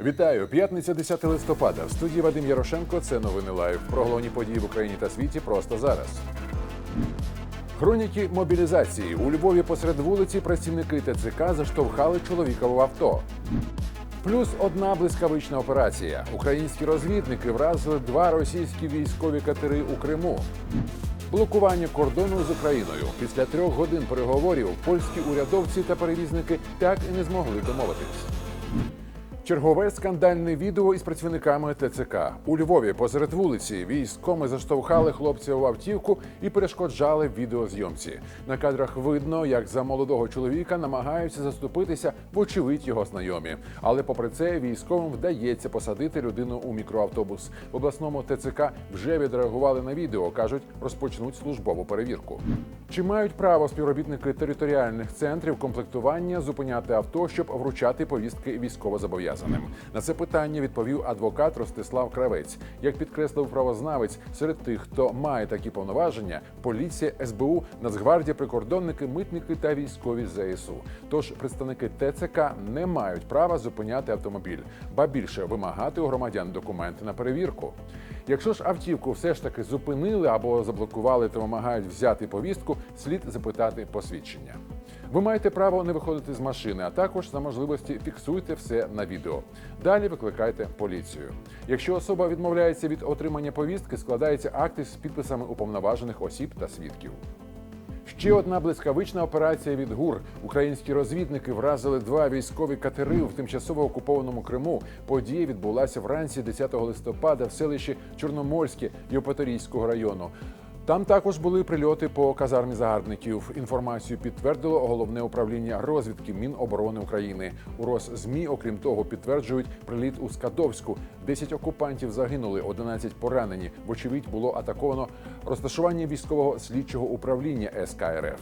Вітаю! П'ятниця 10 листопада. В студії Вадим Ярошенко. Це новини лайв. Про головні події в Україні та світі просто зараз. Хроніки мобілізації у Львові посеред вулиці працівники ТЦК заштовхали чоловіка в авто. Плюс одна блискавична операція. Українські розвідники вразили два російські військові катери у Криму. Блокування кордону з Україною після трьох годин переговорів польські урядовці та перевізники так і не змогли домовитись. Чергове скандальне відео із працівниками ТЦК у Львові посеред вулиці військоми заштовхали хлопця в автівку і перешкоджали відеозйомці. На кадрах видно, як за молодого чоловіка намагаються заступитися, вочевидь його знайомі. Але попри це військовим вдається посадити людину у мікроавтобус. В обласному ТЦК вже відреагували на відео. кажуть, розпочнуть службову перевірку. Чи мають право співробітники територіальних центрів комплектування зупиняти авто, щоб вручати повістки військовозобов'язаним? На це питання відповів адвокат Ростислав Кравець. Як підкреслив правознавець, серед тих, хто має такі повноваження, поліція, СБУ, Нацгвардія, прикордонники, митники та військові ЗСУ. Тож представники ТЦК не мають права зупиняти автомобіль, ба більше вимагати у громадян документи на перевірку. Якщо ж автівку все ж таки зупинили або заблокували та вимагають взяти повістку, слід запитати посвідчення. Ви маєте право не виходити з машини, а також за можливості фіксуйте все на відео. Далі викликайте поліцію. Якщо особа відмовляється від отримання повістки, складається акти з підписами уповноважених осіб та свідків. Ще одна блискавична операція від ГУР. Українські розвідники вразили два військові катери в тимчасово окупованому Криму. Подія відбулася вранці 10 листопада в селищі Чорноморське Євпаторійського району. Там також були прильоти по казармі загарбників. Інформацію підтвердило головне управління розвідки Міноборони України. У Росзмі, окрім того, підтверджують приліт у Скадовську. 10 окупантів загинули, 11 поранені. Вочевидь, було атаковано розташування військового слідчого управління СКРФ.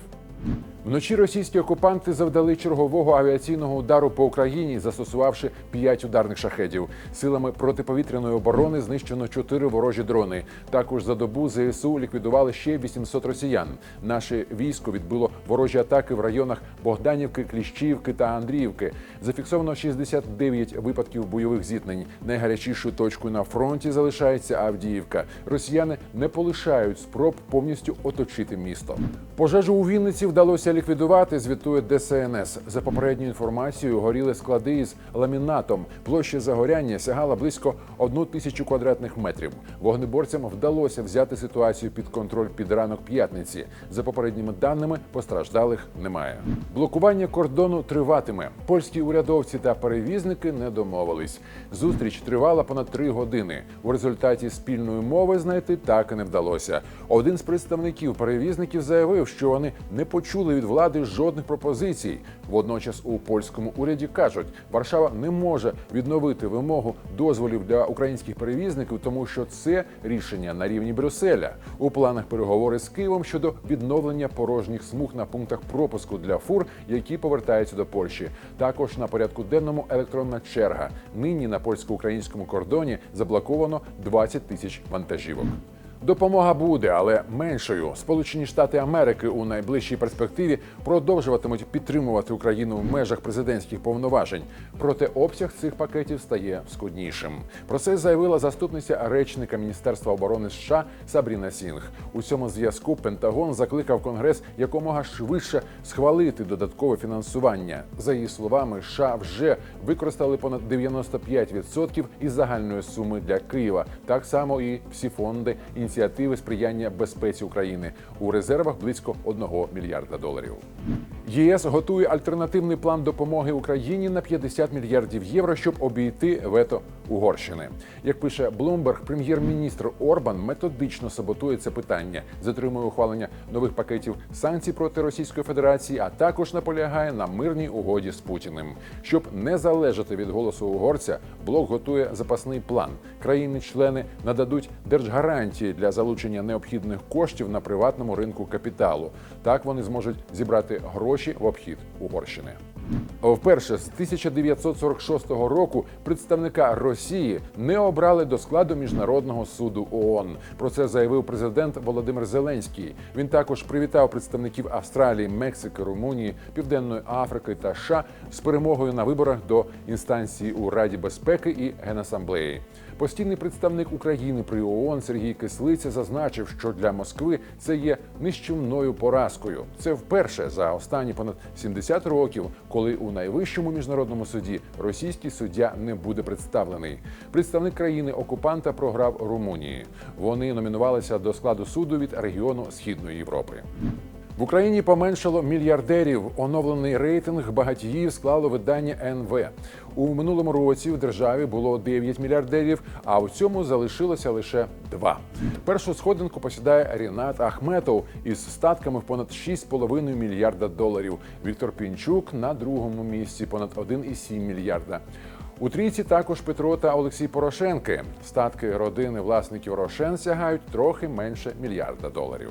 Вночі російські окупанти завдали чергового авіаційного удару по Україні, застосувавши п'ять ударних шахедів. Силами протиповітряної оборони знищено чотири ворожі дрони. Також за добу ЗСУ ліквідували ще 800 росіян. Наше військо відбило ворожі атаки в районах Богданівки, Кліщівки та Андріївки. Зафіксовано 69 випадків бойових зіткнень. Найгарячішою точкою на фронті залишається Авдіївка. Росіяни не полишають спроб повністю оточити місто. Пожежу у Вінниці вдалося ліквідувати. Звітує ДСНС. За попередньою інформацією, горіли склади із ламінатом. Площа загоряння сягала близько одну тисячу квадратних метрів. Вогнеборцям вдалося взяти ситуацію під контроль під ранок п'ятниці. За попередніми даними, постраждалих немає. Блокування кордону триватиме. Польські урядовці та перевізники не домовились. Зустріч тривала понад три години. У результаті спільної мови знайти так і не вдалося. Один з представників перевізників заявив, що вони не почули від влади жодних пропозицій. Водночас у польському уряді кажуть, Варшава не може відновити вимогу дозволів для українських перевізників, тому що це рішення на рівні Брюсселя. У планах переговори з Києвом щодо відновлення порожніх смуг на пунктах пропуску для фур, які повертаються до Польщі. Також на порядку денному електронна черга. Нині на польсько-українському кордоні заблоковано 20 тисяч вантажівок. Допомога буде, але меншою. Сполучені Штати Америки у найближчій перспективі продовжуватимуть підтримувати Україну в межах президентських повноважень. Проте обсяг цих пакетів стає скуднішим. Про це заявила заступниця речника Міністерства оборони США Сабріна Сінг. У цьому зв'язку Пентагон закликав Конгрес якомога швидше схвалити додаткове фінансування. За її словами, США вже використали понад 95% із загальної суми для Києва. Так само і всі фонди ініціативи сприяння безпеці України у резервах близько 1 мільярда доларів. ЄС готує альтернативний план допомоги Україні на 50 мільярдів євро, щоб обійти вето Угорщини. Як пише Bloomberg, прем'єр-міністр Орбан методично саботує це питання, затримує ухвалення нових пакетів санкцій проти Російської Федерації, а також наполягає на мирній угоді з Путіним. Щоб не залежати від голосу угорця, блок готує запасний план. Країни-члени нададуть держгарантії для залучення необхідних коштів на приватному ринку капіталу. Так вони зможуть зібрати гроші в обхід Угорщини. Вперше з 1946 року представника Росії не обрали до складу міжнародного суду ООН. Про це заявив президент Володимир Зеленський. Він також привітав представників Австралії, Мексики, Румунії, Південної Африки та США з перемогою на виборах до інстанції у Раді безпеки і Генасамблеї. Постійний представник України при ООН Сергій Кислиця зазначив, що для Москви це є нищівною поразкою. Це вперше за останні понад 70 років, коли у найвищому міжнародному суді російський суддя не буде представлений. Представник країни окупанта програв Румунії. Вони номінувалися до складу суду від регіону Східної Європи. В Україні поменшало мільярдерів. Оновлений рейтинг багатіїв склало видання НВ. У минулому році в державі було 9 мільярдерів, а в цьому залишилося лише два. Першу сходинку посідає Рінат Ахметов із статками в понад 6,5 мільярда доларів. Віктор Пінчук на другому місці понад 1,7 мільярда. У трійці також Петро та Олексій Порошенки. Статки родини власників Рошен сягають трохи менше мільярда доларів.